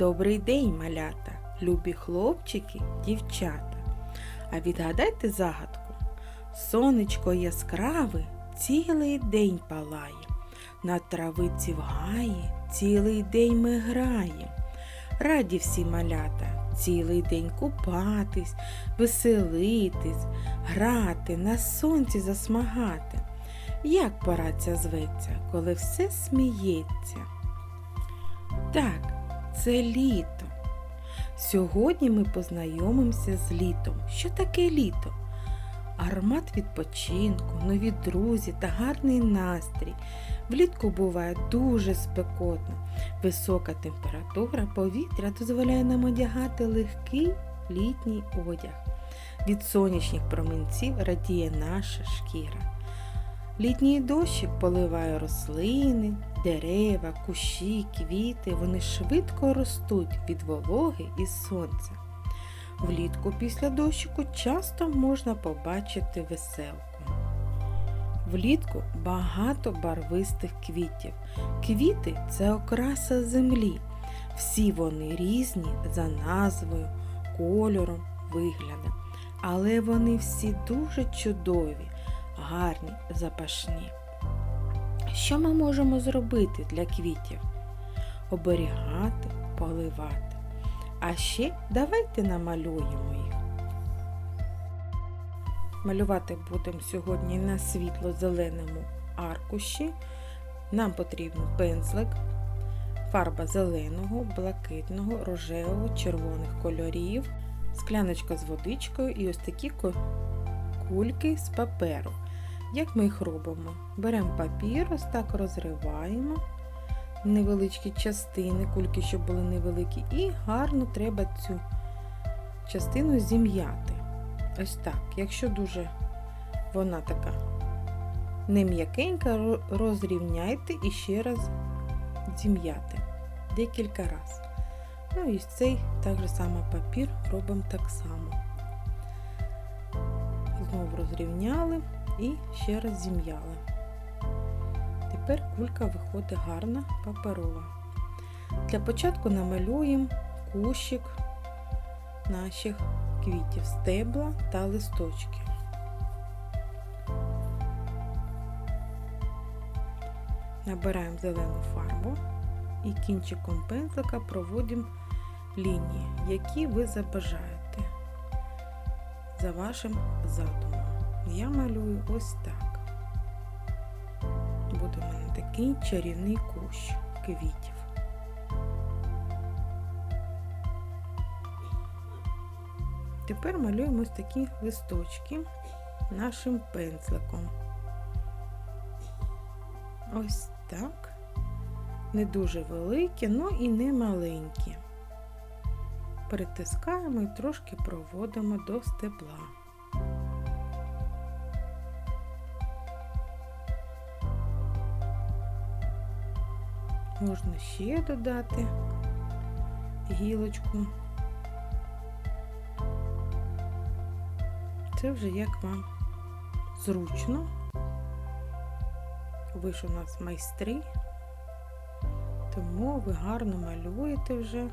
Добрий день, малята, любі хлопчики, дівчата. А відгадайте загадку. Сонечко яскраве цілий день палає, на травиці в гаї цілий день ми граєм. Раді всі малята, цілий день купатись, веселитись, грати, на сонці засмагати. Як пора ця зветься, коли все сміється? Так, це літо. Сьогодні ми познайомимося з літом. Що таке літо? Аромат відпочинку, нові друзі та гарний настрій. Влітку буває дуже спекотно. Висока температура повітря дозволяє нам одягати легкий літній одяг. Від сонячних променців радіє наша шкіра. Літній дощик поливає рослини, дерева, кущі, квіти. Вони швидко ростуть від вологи і сонця. Влітку після дощику часто можна побачити веселку. Влітку багато барвистих квітів. Квіти це окраса землі. Всі вони різні за назвою, кольором, виглядом. Але вони всі дуже чудові гарні, запашні. Що ми можемо зробити для квітів? Оберігати, поливати. А ще давайте намалюємо їх. Малювати будемо сьогодні на світло-зеленому аркуші. Нам потрібен пензлик, фарба зеленого, блакитного, рожевого, червоних кольорів, скляночка з водичкою і ось такі кульки з паперу. Як ми їх робимо? Беремо папір, ось так розриваємо невеличкі частини, кульки, щоб були невеликі, і гарно треба цю частину зім'яти. Ось так. Якщо дуже вона така не м'якенька, розрівняйте і ще раз зім'яти декілька разів. Ну і цей так же само папір робимо так само. Знову розрівняли і ще раз зім'яли. Тепер кулька виходить гарна паперова. Для початку намалюємо кущик наших квітів, стебла та листочки. Набираємо зелену фарбу і кінчиком пензлика проводимо лінії, які ви забажаєте за вашим задумом. Я малюю ось так. Буде в мене такий чарівний кущ квітів. Тепер малюємо ось такі листочки нашим пензликом. Ось так. Не дуже великі, але і не маленькі. Притискаємо і трошки проводимо до стебла. Можна ще додати гілочку. Це вже як вам зручно. Ви ж у нас майстри, тому ви гарно малюєте вже.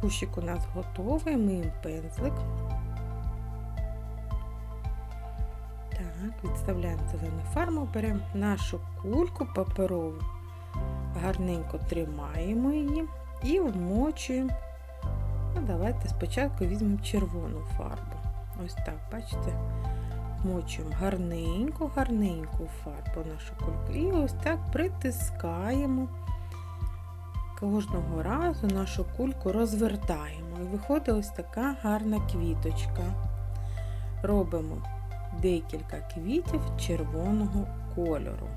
Кущик у нас готовий, миємо пензлик. Так, відставляємо зелену фарму, беремо нашу кульку паперову, гарненько тримаємо її і вмочуємо. Ну, Давайте спочатку візьмемо червону фарбу. Ось так, бачите? Вмочуємо гарненьку, гарненьку фарбу нашу кульку. І ось так притискаємо Кожного разу нашу кульку розвертаємо і виходить ось така гарна квіточка. Робимо декілька квітів червоного кольору.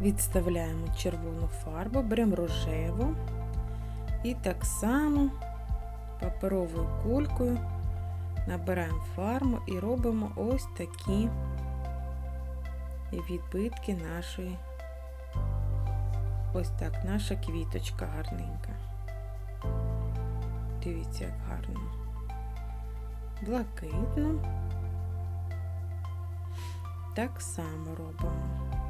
Відставляємо червону фарбу, беремо рожеву і так само паперовою кулькою набираємо фарбу і робимо ось такі відбитки нашої. Ось так наша квіточка гарненька. Дивіться, як гарно. Блакитно. Так само робимо.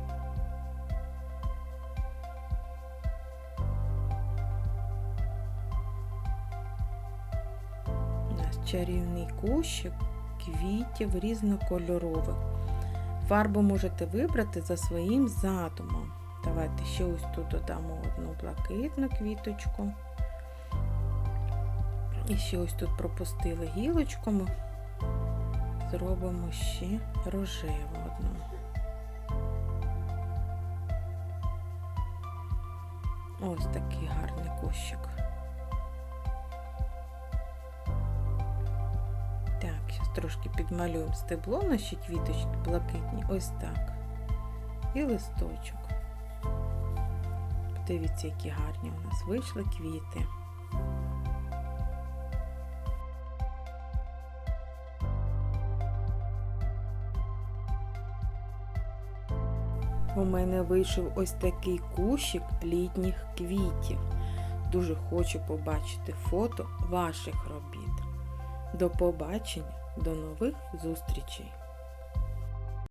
Чарівний кущик квітів різнокольорових. Фарбу можете вибрати за своїм задумом. Давайте ще ось тут додамо одну блакитну квіточку. І ще ось тут пропустили гілочку, зробимо ще рожеву одну. Ось такий гарний кущик. Трошки підмалюємо стебло наші квіточки блакитні, ось так. І листочок. Подивіться, які гарні у нас вийшли квіти. У мене вийшов ось такий кущик літніх квітів. Дуже хочу побачити фото ваших робіт. До побачення, до нових зустрічей!